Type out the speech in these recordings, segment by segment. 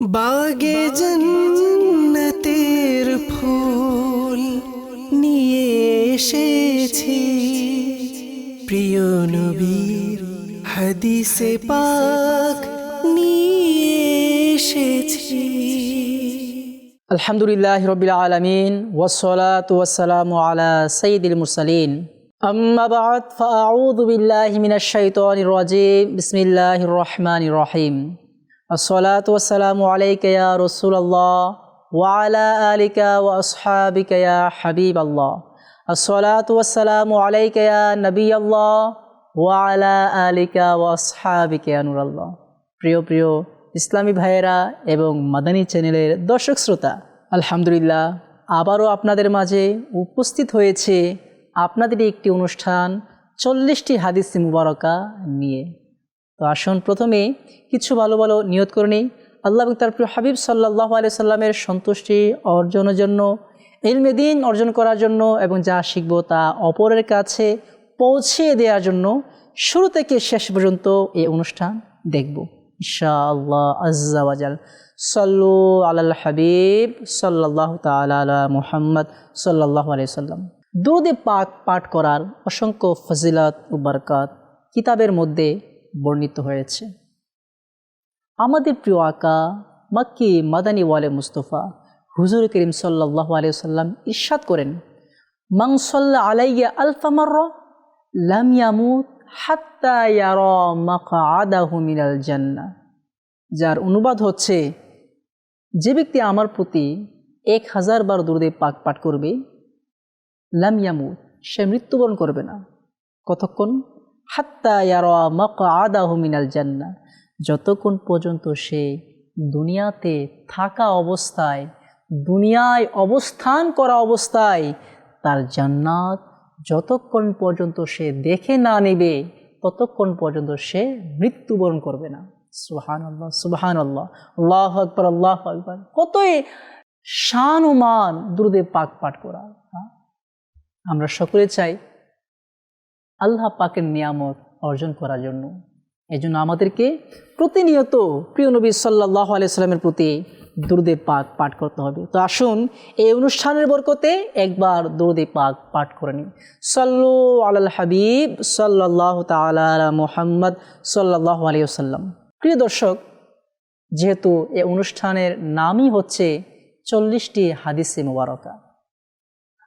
বাগে জন্নতের ফুল নিয়ে এসেছি প্রিয় নবীর হাদিসে পাক নিয়ে এসেছি আলহামদুলিল্লাহ রবিল আলমিন ওসলাত ওয়াসালাম আলা সঈদুল মুরসালিন أما بعد فأعوذ بالله من الشيطان الرجيم بسم الله الرحمن الرحيم الصلاة والسلام عليك يا رسول الله وعلى آلك وأصحابك يا حبيب الله الصلاة والسلام عليك يا نبي الله وعلى آلك وأصحابك يا نور الله প্রিয় প্রিয় ইসলামী ভাইয়েরা এবং মাদানী চ্যানেলের দর্শক শ্রোতা আলহামদুলিল্লাহ আবারও আপনাদের মাঝে উপস্থিত হয়েছে আপনাদের একটি অনুষ্ঠান চল্লিশটি হাদিস মুবারকা নিয়ে তো আসুন প্রথমে কিছু ভালো ভালো নিয়ত করে নিই। আল্লাহ এবং তার প্রিয় হাবিব সাল্লাহ আলি সাল্লামের সন্তুষ্টি অর্জনের জন্য, ইলমে দিন অর্জন করার জন্য এবং যা শিখব তা অপরের কাছে পৌঁছে দেওয়ার জন্য শুরু থেকে শেষ পর্যন্ত এই অনুষ্ঠান দেখব। ইনশাআল্লাহ আজ্জাওয়াজাল সাল্লু আলাল হাবিব সাল্লাহ তালা আলা মুহাম্মদ সাল্লাহ আলিয়া সাল্লাম। দুরুদে পাক পাঠ করার অসংখ্য ফজিলত ও বরকাত কিতাবের মধ্যে বর্ণিত হয়েছে। আমাদের প্রিয় আকা, মাক্কি মাদানী ওয়ালে মুস্তফা, হুজুর করিম সাল্লাহ আলিয়া সাল্লাম ইরশাদ করেন মাংসল্লা আলাইয়া আলফামার লাম ইয়ামুত হাত্তা ইয়ার মাকাদাহু মিনাল জান্না। যার অনুবাদ হচ্ছে, যে ব্যক্তি আমার প্রতি এক হাজার বার দুর্দে পাক পাঠ করবে, লাম ইয়ামুত, সে মৃত্যুবরণ করবে না। কতক্ষণ? হাত্তা ইয়ার মিনাল জান্না যতক্ষণ পর্যন্ত সে দুনিয়াতে থাকা অবস্থায়, দুনিয়ায় অবস্থান করা অবস্থায়, তার জান্নাত যতক্ষণ পর্যন্ত সে দেখে না নেবে, ততক্ষণ পর্যন্ত সে মৃত্যুবরণ করবে না। সুহান আল্লাহ সুবাহান আল্লাহ আল্লাহ আকবর আল্লাহ আকবর। কতই শান ও মান দুরুদে পাক পাঠ করা হ্যাঁ? আমরা সকলে চাই আল্লাহ পাকের নিয়ামত অর্জন করার জন্য। এই জন্য আমাদেরকে প্রতিনিয়ত প্রিয় নবী সাল্লাহ আলিয়াল্লামের প্রতি দুরুদে পাক পাঠ করতে হবে। তো আসুন এই অনুষ্ঠানের বরকতে একবার দুরুদে পাক পাঠ করে নিন সাল্লু আলাল হাবিব সাল্লাহ তালা মোহাম্মদ সাল্লাহ আলিয়াল্লাম প্রিয় দর্শক, যেহেতু এই অনুষ্ঠানের নামই হচ্ছে চল্লিশটি হাদিসে মুবারকা।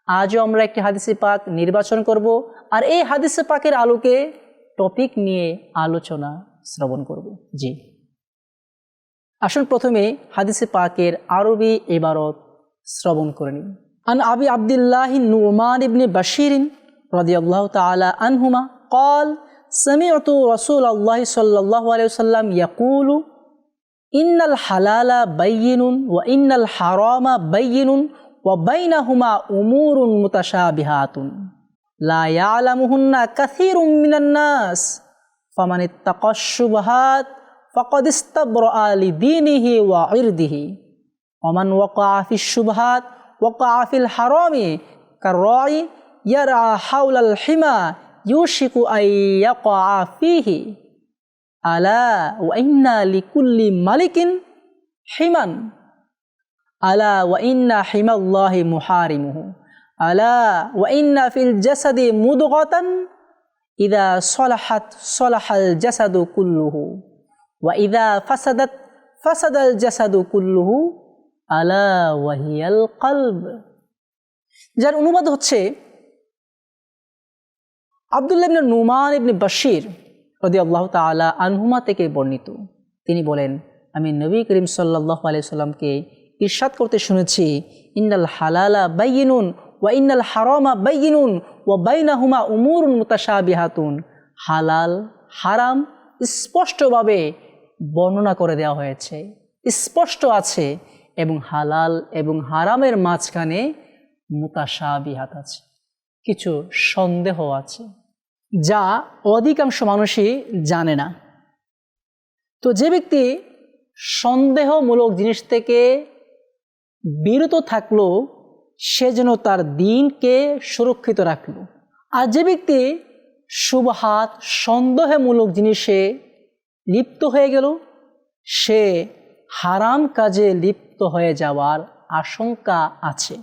আজও আমরা একটি হাদিসে পাক নির্বাচন করব আর এই হাদিসে পাকের আলোকে টপিক নিয়ে আলোচনা শ্রবণ করব জি আসুন প্রথমে হাদিসে পাকের আরবি ইবারত শ্রবণ করে নিন আন আবি আবদুল্লাহ নুমান ইবনে বাশিরিন রাদিয়াল্লাহু তাআলা আনহুমা قال سمعت رسول الله صلى الله عليه وسلم يقول إن الحلال بين وإن الحرام بين وبينهما أمور متشابهات. لا يعلمهن كثير من الناس. فمن اتقى الشبهات فقد استبرأ لدينه وعرضه. ومن وقع في الشبهات وقع في الحرام كالراعي يرعى حول الحمى يوشك أن يقع فيه. ألا وإن لكل ملك حما আলা ওয়াইন্না হিমাল্লাহি মুহারিমুহু। আলা ওয়াইন্না ফিল জাসাদি মুদগতান ইদা সলাহাত সলাহাল জাসাদু কুল্লুহু। ওয়া ইদা ফাসাদাত ফাসাদাল জাসাদু কুল্লুহু। আলা ওয়াহিয়াল কলব। যার অনুবাদ হচ্ছে আবদুল্লাহ ইবনে নুমান ইবনে বাশির রদি আল্লাহ তালা আনহুমা থেকে বর্ণিত। তিনি বলেন, আমি নবী করিম সাল্লাহ আলিয়া সাল্লামকে ইরশাদ করতে শুনেছি, ইন্নাল হালালা বাইনুন ওয়া ইন্নাল হারামা বাইনুন ওয়া বাইনাহুমা উমুরুন মুতাশাবিহাতুন। হালাল, হারাম স্পষ্টভাবে বর্ণনা করে দেওয়া হয়েছে। স্পষ্ট আছে এবং হালাল এবং হারামের মাঝখানে মুতাশাবিহাত আছে। কিছু সন্দেহ আছে যা অধিকাংশ মানুষই জানে না। তো যে ব্যক্তি সন্দেহমূলক জিনিস থেকে বিরত থাকল, সে যেন তার দিনকে সুরক্ষিত রাখল। আর যে ব্যক্তি শুভহাত সন্দেহমূলক জিনিসে লিপ্ত হয়ে গেল, সে হারাম কাজে লিপ্ত হয়ে যাওয়ার আশঙ্কা আছে।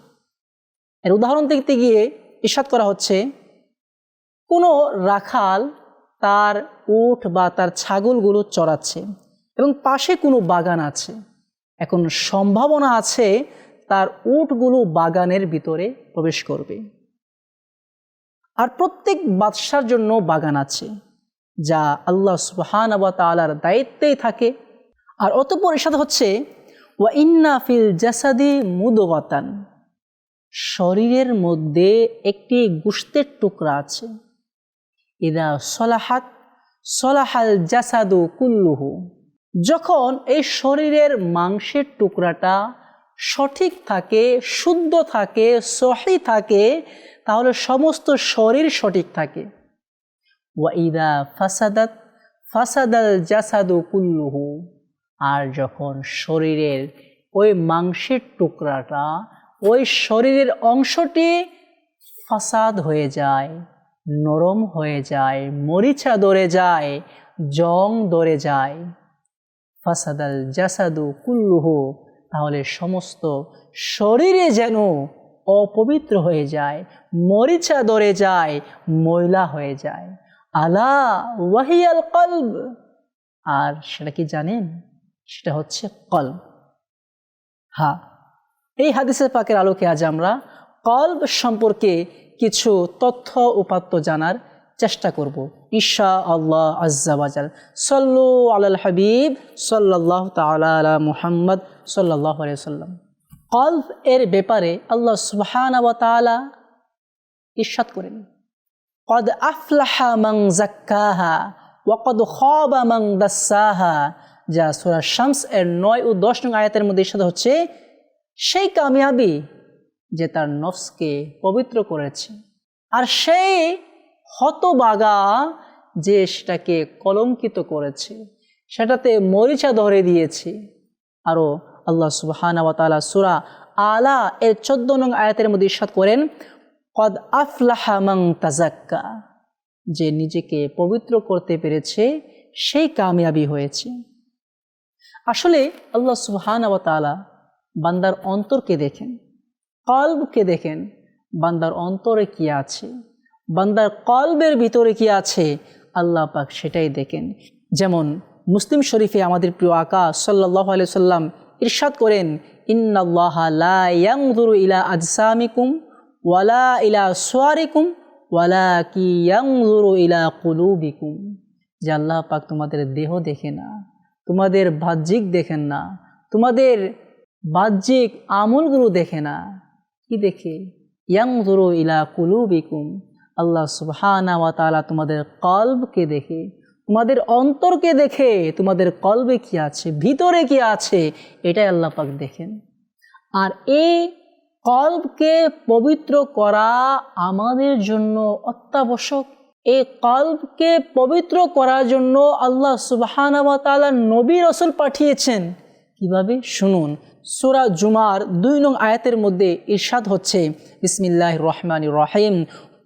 এর উদাহরণ দেখতে গিয়ে ইস্বাদ করা হচ্ছে, কোনো রাখাল তার উঠ বা তার ছাগলগুলো চড়াচ্ছে এবং পাশে কোনো বাগান আছে। এখন সম্ভাবনা আছে তার উটগুলো বাগানের ভিতরে প্রবেশ করবে। আর প্রত্যেক বাদশার জন্য বাগান আছে, যা আল্লাহ সুবহান আবা তালার দায়িত্বেই থাকে। আর অতপর এর সাথে হচ্ছে, ওয়া ইন্না ফিল জাসাদি মুদগাতান শরীরের মধ্যে একটি গুস্তের টুকরা আছে। এরা সলাহাত সলাহাল জাসাদু কুল্লুহু যখন এই শরীরের মাংসের টুকরাটা সঠিক থাকে, শুদ্ধ থাকে, সহি থাকে, তাহলে সমস্ত শরীর সঠিক থাকে। ওয়াইদা ফাসাদাত, ফাসাদাল জাসাদু কুল্লুহু। আর যখন শরীরের ওই মাংসের টুকরাটা, ওই শরীরের অংশটি ফাসাদ হয়ে যায়, নরম হয়ে যায়, মরিচা ধরে যায়, জং ধরে যায় ফাসাদাল জাসাদু কুল্লুহু, তাহলে সমস্ত শরীরে যেন অপবিত্র হয়ে যায়, মরিচা ধরে যায়, ময়লা হয়ে যায়। আলা ওয়াহিয়াল কলব। আর সেটা কি জানেন? সেটা হচ্ছে কলব। হা, এই হাদিসের পাকের আলোকে আজ আমরা কলব সম্পর্কে কিছু তথ্য উপাত্ত জানার চেষ্টা করব। ঈশা আল্লাহ আজ্জাবাজাল সল্লু আলাল হাবিব সাল্লাহ তালা মুহাম্মদ সাল্লাহ সাল্লাম কলব এর ব্যাপারে আল্লাহ তালা ইরশাদ করেন। কদ আফলাহা মং জাক্কাহা ওয়াকদ খবা মং দাসাহা। যা সুরা শামস এর নয় ও দশ নং আয়াতের মধ্যে ইরশাদ হচ্ছে, সেই কামিয়াবি যে তার নফসকে পবিত্র করেছে। আর সেই হতবাগা যে সেটাকে কলঙ্কিত করেছে। সেটাতে মরিচা ধরে দিয়েছে। আরও আল্লাহ সুবহানা সুরা আলা এর চোদ্দ নং আয়াতের মধ্যে ইস্বাদ করেন, কদ আফলাহা মং তাজাক্কা যে নিজেকে পবিত্র করতে পেরেছে, সেই কামিয়াবি হয়েছে। আসলে আল্লাহ সুবহানা ওয়াতালা বান্দার অন্তরকে দেখেন, কলবকে দেখেন, বান্দার অন্তরে কি আছে। বান্দার কলবের ভিতরে কি আছে? আল্লাহ পাক সেটাই দেখেন। যেমন মুসলিম শরীফে আমাদের প্রিয় আকা সাল্লাহ আলিয়া সাল্লাম ইরশাদ করেন, ইন্নাল্লাহ লা ইয়াংদুরু ইলা আজসামিকুম ওয়ালা ইলা সোয়ারিকুম ওয়ালা কি ইলা কুলুবিকুম। যে আল্লাহ পাক তোমাদের দেহ দেখে না, তোমাদের বাহ্যিক দেখেন না, তোমাদের বাহ্যিক আমলগুলো দেখে না। কি দেখে? ইয়াংদুরু ইলা কুলুবিকুম। আল্লাহ সুবহানা ওয়া তাআলা তোমাদের কলবকে দেখে, তোমাদের অন্তরকে দেখে, তোমাদের কলবে কি আছে, ভিতরে কি আছে, এটাই আল্লাহ পাক দেখেন। আর এই কল্বকে পবিত্র করা আমাদের জন্য অত্যাবশ্যক। এই কল্বকে পবিত্র করার জন্য আল্লাহ সুবাহানতালা নবী রসুল পাঠিয়েছেন। কীভাবে? শুনুন, সুরা জুমার দুই নং আয়াতের মধ্যে ইরশাদ হচ্ছে ইসমিল্লাহ রহমান রহিম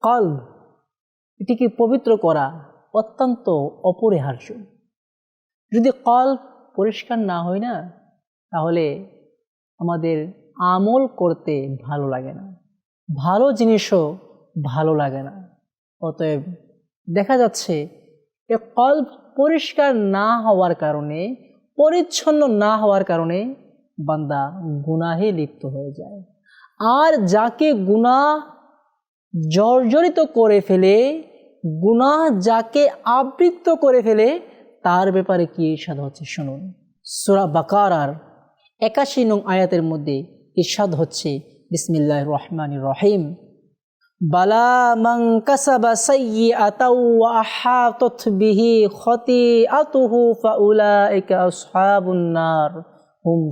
কল্ব, এটিকে পবিত্র করা অত্যন্ত অপরিহার্য। যদি কল পরিষ্কার না হয় না, তাহলে আমাদের আমল করতে ভালো লাগে না। ভালো জিনিসও ভালো লাগে না। অতএব দেখা যাচ্ছে এ কল্ব পরিষ্কার না হওয়ার কারণে, পরিচ্ছন্ন না হওয়ার কারণে বান্দা গুনাহে লিপ্ত হয়ে যায়। আর যাকে গুনাহ জর্জরিত করে ফেলে, গুনাহ যাকে আবৃত্ত করে ফেলে, তার ব্যাপারে কি ইরশাদ হচ্ছে শুনুন। সুরা বাকারার একাশি নং আয়াতের মধ্যে ইরশাদ হচ্ছে বিসমিল্লাহ রহমান রহিম। বালা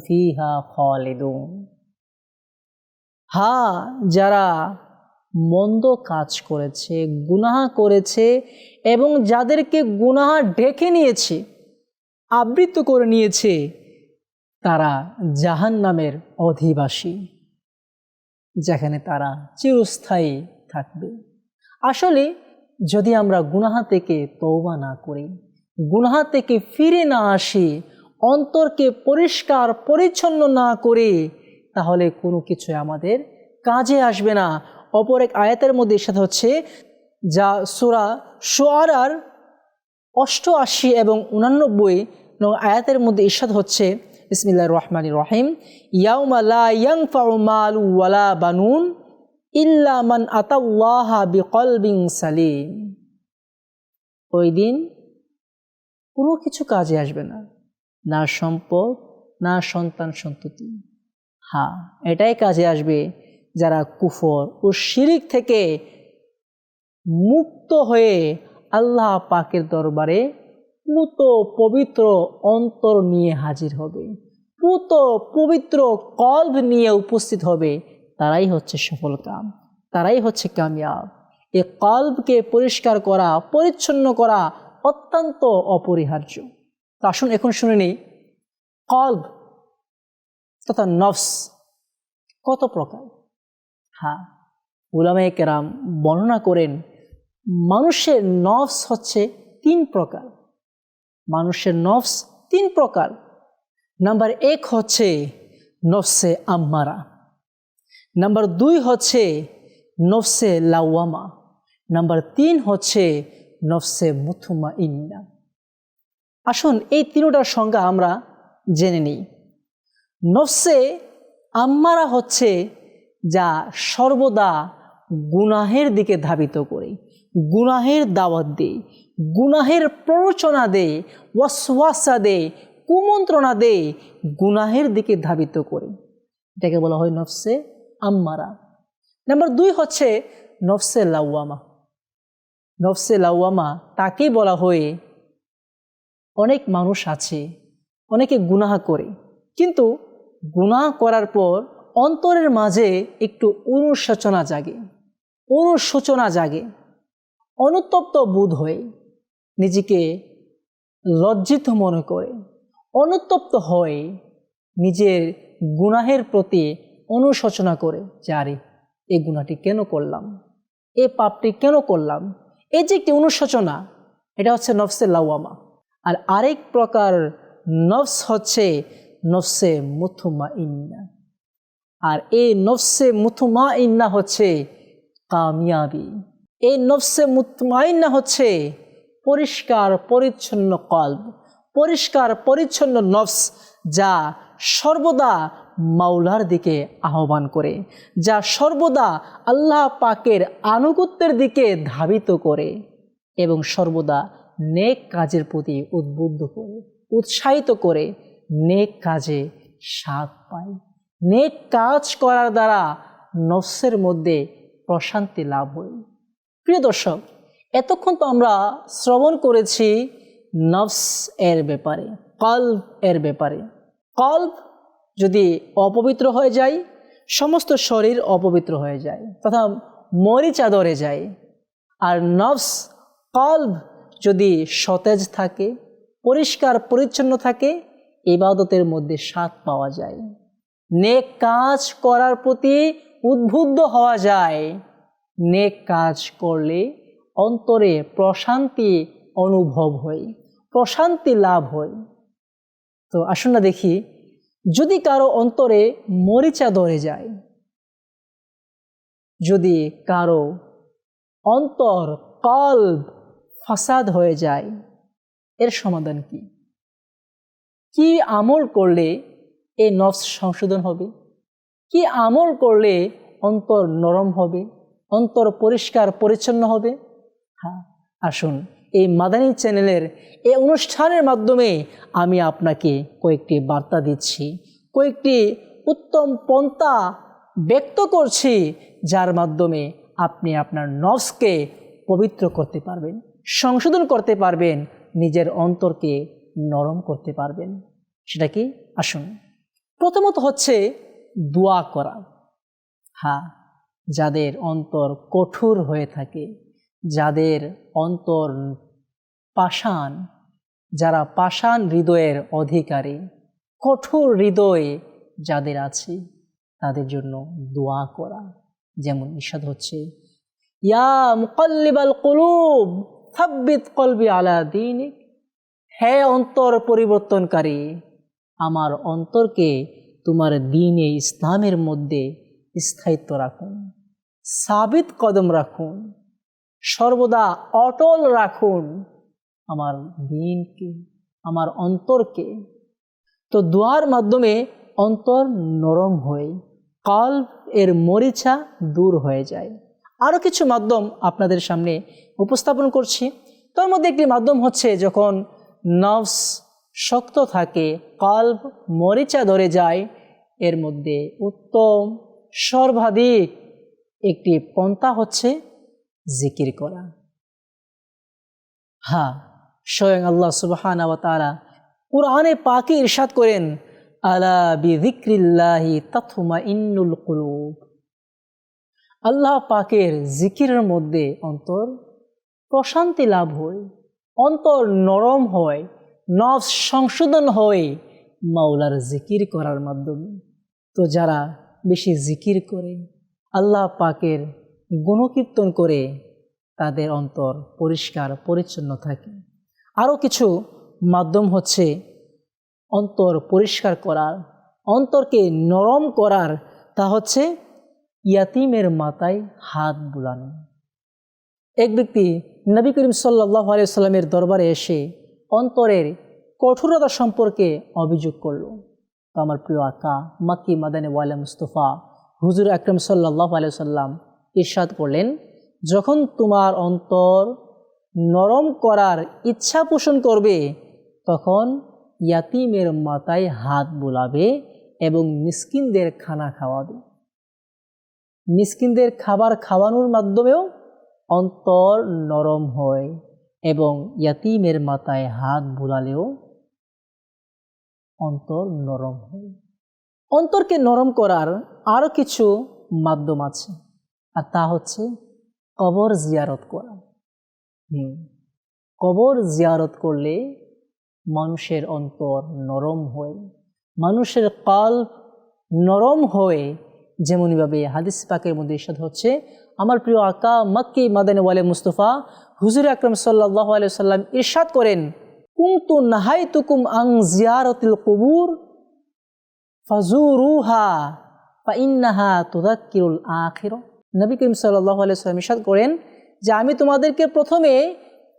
ফিহা খালিদুন। হ্যাঁ যারা মন্দ কাজ করেছে, গুনাহ করেছে এবং যাদেরকে গুনাহ ঢেকে নিয়েছে, আবৃত করে নিয়েছে, তারা জাহান নামের অধিবাসী, যেখানে তারা চিরস্থায়ী থাকবে। আসলে যদি আমরা গুনাহা থেকে তৌবা না করি, গুনাহা থেকে ফিরে না আসি, অন্তরকে পরিষ্কার, পরিচ্ছন্ন না করে, তাহলে কোনো কিছু আমাদের কাজে আসবে না। অপর এক আয়াতের মধ্যে সাথে হচ্ছে, যা সুরা সোয়ারার অষ্টআশি এবং উনানব্বই আয়াতের মধ্যে ইরশাদ হচ্ছে বিসমিল্লাহ রহমান রহিম, ইয়াউমা লা ইয়ানফাউ ওয়ালা বানুন ইল্লা মান আতাল্লাহা বিকলবিন সালিম। ওই দিন কোনো কিছু কাজে আসবে না না সম্পদ, না সন্তান সন্ততি। হ্যাঁ এটাই কাজে আসবে যারা কুফর ও শিরিক থেকে মুক্ত হয়ে আল্লাহ পাকের দরবারে পুত পবিত্র অন্তর নিয়ে হাজির হবে, পুত পবিত্র কল্ভ নিয়ে উপস্থিত হবে, তারাই হচ্ছে সফল কাম, তারাই হচ্ছে কামিয়াব। এ কল্বকে পরিষ্কার করা, পরিচ্ছন্ন করা অত্যন্ত অপরিহার্য। তা আসুন এখন শুনে নিই, কল্ব তথা নফস কত প্রকার? হ্যাঁ উলামায়ে কেরাম বর্ণনা করেন, মানুষের নফস হচ্ছে তিন প্রকার। মানুষের নফস তিন প্রকার। নাম্বার এক হচ্ছে নফসে আম্মারা। নাম্বার দুই হচ্ছে নফসে লাওয়ামা। নাম্বার তিন হচ্ছে নফসে মুথুমা ইন্না আসুন, এই তিনটার সংজ্ঞা আমরা জেনে নিই। নফসে আম্মারা হচ্ছে যা সর্বদা গুনাহের দিকে ধাবিত করে। গুনাহের দাওয়াত দেয় গুনাহের প্ররোচনা দেয় ওয়াসওয়াসা দেয় কুমন্ত্রণা দেয় গুনাহের দিকে ধাবিত করে। এটাকে বলা হয় নফসে আম্মারা। নাম্বার দুই হচ্ছে নফসে লাউয়ামা নফসে লাউয়ামা তাকেই বলা হয় অনেক মানুষ আছে, অনেকে গুনাহ করে। কিন্তু গুনাহ করার পর অন্তরের মাঝে একটু অনুশোচনা জাগে অনুশোচনা জাগে, অনুতপ্ত বোধ হয়ে, নিজেকে লজ্জিত মনে করে, অনুতপ্ত হয়ে, নিজের গুনাহের প্রতি অনুশোচনা করে যে, আরে এই গুণাটি কেন করলাম? এ পাপটি কেন করলাম? এই যে একটি অনুশোচনা, এটা হচ্ছে নফসে লাওয়ামা। আর আরেক প্রকার নফস হচ্ছে নফসে মুথুমা ইন্না আর এই নফসে মুথুমা ইন্না হচ্ছে কামিয়াবি। এই নফসে মুতমাইন্না হচ্ছে পরিষ্কার, পরিচ্ছন্ন কল্প পরিষ্কার, পরিচ্ছন্ন নফস যা সর্বদা মাওলার দিকে আহ্বান করে, যা সর্বদা আল্লাহ পাকের আনুগত্যের দিকে ধাবিত করে এবং সর্বদা নেক কাজের প্রতি উদ্বুদ্ধ করে, উৎসাহিত করে নেক কাজে স্বাদ পায়। নেক কাজ করার দ্বারা নফসের মধ্যে প্রশান্তি লাভ হয়। প্রিয় দর্শক, এতক্ষণ তো আমরা শ্রবণ করেছি নফস এর ব্যাপারে, কল্ব এর ব্যাপারে। কল্ব যদি অপবিত্র হয়ে যায়, সমস্ত শরীর অপবিত্র হয়ে যায়, তথা মরিচা ধরে যায়। আর নফস, কল্ব যদি সতেজ থাকে, পরিষ্কার, পরিচ্ছন্ন থাকে ইবাদতের মধ্যে স্বাদ পাওয়া যায়। নেক কাজ করার প্রতি উদ্বুদ্ধ হওয়া যায়। নেক কাজ করলে অন্তরে প্রশান্তি অনুভব হয়, প্রশান্তি লাভ হয়। তো আসুন না দেখি, যদি কারও অন্তরে মরিচা ধরে যায়, যদি কারও অন্তর কল্ব ফাসাদ হয়ে যায়, এর সমাধান কি? কি আমল করলে এই নফস সংশোধন হবে? কি আমল করলে অন্তর নরম হবে? অন্তর পরিষ্কার, পরিচ্ছন্ন হবে? হ্যাঁ আসুন এই মাদানী চ্যানেলের এই অনুষ্ঠানের মাধ্যমে আমি আপনাকে কয়েকটি বার্তা দিচ্ছি। কয়েকটি উত্তম পন্থা ব্যক্ত করছি, যার মাধ্যমে আপনি আপনার নফসকে পবিত্র করতে পারবেন, সংশোধন করতে পারবেন, নিজের অন্তরকে নরম করতে পারবেন। সেটা কি? আসুন। প্রথমত হচ্ছে দোয়া করা। হ্যাঁ যাদের অন্তর কঠোর হয়ে থাকে, যাদের অন্তর পাষাণ, যারা পাষাণ হৃদয়ের অধিকারী, কঠোর হৃদয়ে যাদের আছে, তাদের জন্য দোয়া করা। যেমন ইসাদ হচ্ছে, ইয়া মুকল্লিবাল কলুব, সাব্বিত কলবি আলা দিনিক, হে অন্তর পরিবর্তনকারী আমার অন্তরকে তোমার দিনে ইসলামের মধ্যে স্থায়িত্ব রাখুন। সাবিত কদম রাখুন। সর্বদা অটল রাখুন আমার দিনকে, আমার অন্তরকে। তো দোয়ার মাধ্যমে অন্তর নরম হয়ে, কল্প এর মরিচা দূর হয়ে যায়। আরও কিছু মাধ্যম আপনাদের সামনে উপস্থাপন করছি। তার মধ্যে একটি মাধ্যম হচ্ছে যখন নভস শক্ত থাকে, কল্প মরিচা ধরে যায়। এর মধ্যে উত্তম, সর্বাধিক একটি পন্থা হচ্ছে জিকির করা। হ্যাঁ স্বয়ং আল্লাহ সুবহান তারা কোরআনে পাকে ইরশাদ করেন, আলা বিযিক্রিল্লাহি তাথমা ইন্নুল কুলুব। আল্লাহ পাকের জিকিরের মধ্যে অন্তর প্রশান্তি লাভ হয়, অন্তর নরম হয় নফস সংশোধন হয় মাওলার জিকির করার মাধ্যমে। তো যারা বেশি জিকির করে, আল্লাহ পাকের গুণকীর্তন করে, তাদের অন্তর পরিষ্কার, পরিচ্ছন্ন থাকে। আরও কিছু মাধ্যম হচ্ছে অন্তর পরিষ্কার করার, অন্তরকে নরম করার, তা হচ্ছে ইয়াতিমের মাথায় হাত বুলানো। এক ব্যক্তি নবী করিম সাল্লাহ আলিয়াল্লামের দরবারে এসে অন্তরের কঠোরতা সম্পর্কে অভিযোগ করল। তো আমার প্রিয় আকা, মাক্কি, মাদানে ওয়ালা মুস্তফা, হুজুর আকরম সাল্লাহ আলিয়াল্লাম ইরশাদ করলেন, যখন তোমার অন্তর নরম করার ইচ্ছা পোষণ করবে, তখন ইয়াতিমের মাথায় হাত বোলাবে এবং মিসকিনদের খানা খাওয়াবে। মিসকিনদের খাবার খাওয়ানোর মাধ্যমেও অন্তর নরম হয়। এবং ইয়াতিমের মাথায় হাত বুলালেও অন্তর নরম হয়। অন্তরকে নরম করার আরও কিছু মাধ্যম আছে, আর তা হচ্ছে কবর জিয়ারত করা। হুম, কবর জিয়ারত করলে মানুষের অন্তর নরম হয়। মানুষের কাল নরম হয়ে যেমনইভাবে হাদিস পাকের মধ্যে ইসাদ হচ্ছে আমার প্রিয় আকা মাক্কি মাদানে ওয়ালে মুস্তফা, হুজুর আকরম সাল্লাহ সাল্লাম ইরশাদ করেন, কুন্তু নাহাই তুকুম আং জিয়ারতিল কবুর? ফাজুরুহা বা ইন্নাহা তুদাক্কিরুল আখির? নবী করিম সাল্লাহ সাল্লাম ইরশাদ করেন যে, আমি তোমাদেরকে প্রথমে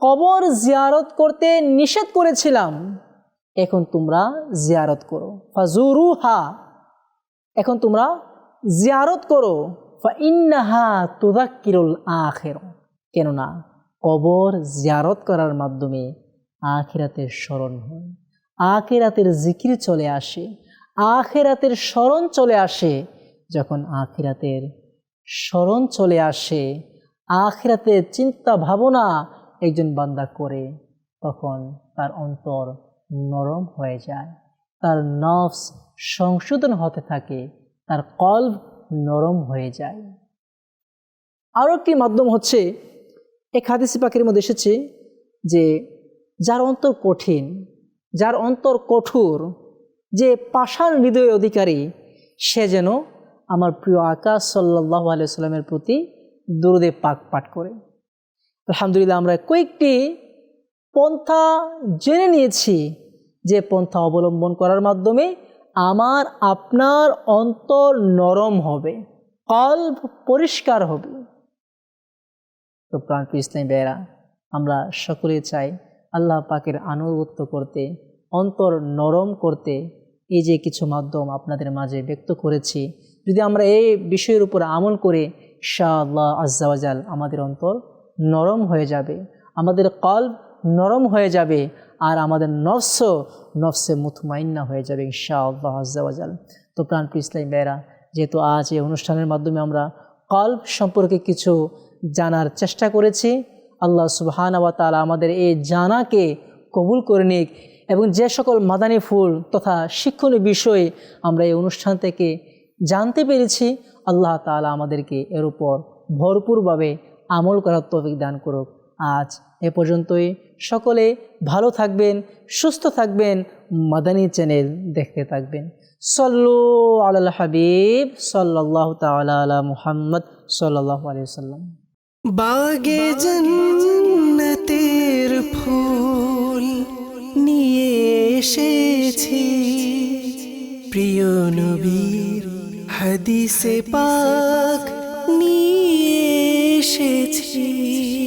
কবর জিয়ারত করতে নিষেধ করেছিলাম। এখন তোমরা জিয়ারত করো। ফাজুরুহা, এখন তোমরা জিয়ারত করো। কেননা, কবর জিয়ারত করার মাধ্যমে আখেরাতের স্মরণ হয়। আখেরাতের জিকির চলে আসে, আখেরাতের স্মরণ চলে আসে। যখন আখেরাতের স্মরণ চলে আসে, আখেরাতের চিন্তা ভাবনা একজন বান্দা করে, তখন তার অন্তর নরম হয়ে যায়। তার নফস সংশোধন হতে থাকে, তার কল্ব নরম হয়ে যায়। আরও একটি মাধ্যম হচ্ছে, এক হাদিসি পাখির মধ্যে এসেছে যে, যার অন্তর কঠিন, যার অন্তর কঠোর, যে পাষাণ হৃদয় অধিকারী, সে যেন আমার প্রিয় আকাশ সাল্লাহ আলিয়াল্লামের প্রতি দুরুদে পাক পাঠ করে। আলহামদুলিল্লাহ, আমরা কয়েকটি পন্থা জেনে নিয়েছি যে পন্থা অবলম্বন করার মাধ্যমে আমার আপনার অন্তর নরম হবে, কল্প পরিষ্কার হবে। তো প্রাণপ্রিয় ইসলাম বেরা আমরা সকলে চাই আল্লাহ পাকের আনুগত্য করতে, অন্তর নরম করতে এই যে কিছু মাধ্যম আপনাদের মাঝে ব্যক্ত করেছি, যদি আমরা এই বিষয়ের উপর আমল করে শাহ আল্লাহ আজ্জাওয়াজাল আমাদের অন্তর নরম হয়ে যাবে, আমাদের কল্প নরম হয়ে যাবে আর আমাদের নফস নফসে মুথমাইন্না হয়ে যাবে ইনশা আল্লাহ আজ্জাওয়াজাল তো প্রাণপ্রিয় ইসলাম বেরা যেহেতু আজ এই অনুষ্ঠানের মাধ্যমে আমরা কল্প সম্পর্কে কিছু জানার চেষ্টা করেছি, আল্লাহ সুবহানা ওয়া তাআলা আমাদের এই জানাকে কবুল করে নিক এবং যে সকল মাদানী ফুল তথা শিক্ষণীয় বিষয়ে আমরা এই অনুষ্ঠান থেকে জানতে পেরেছি, আল্লাহ তালা আমাদেরকে এর উপর ভরপুরভাবে আমল করার তৌফিক দান করুক। আজ এ পর্যন্তই। সকলে ভালো থাকবেন, সুস্থ থাকবেন, মাদানী চ্যানেল দেখতে থাকবেন। সল্লু আল হাবিব সাল্লাহ আলা মুহাম্মদ সাল্লাহ সাল্লাম বাগে জন্নতের ফুল নিয়ে এসেছি। প্রিয় নবীর হাদিসে পাক নিয়ে এসেছি।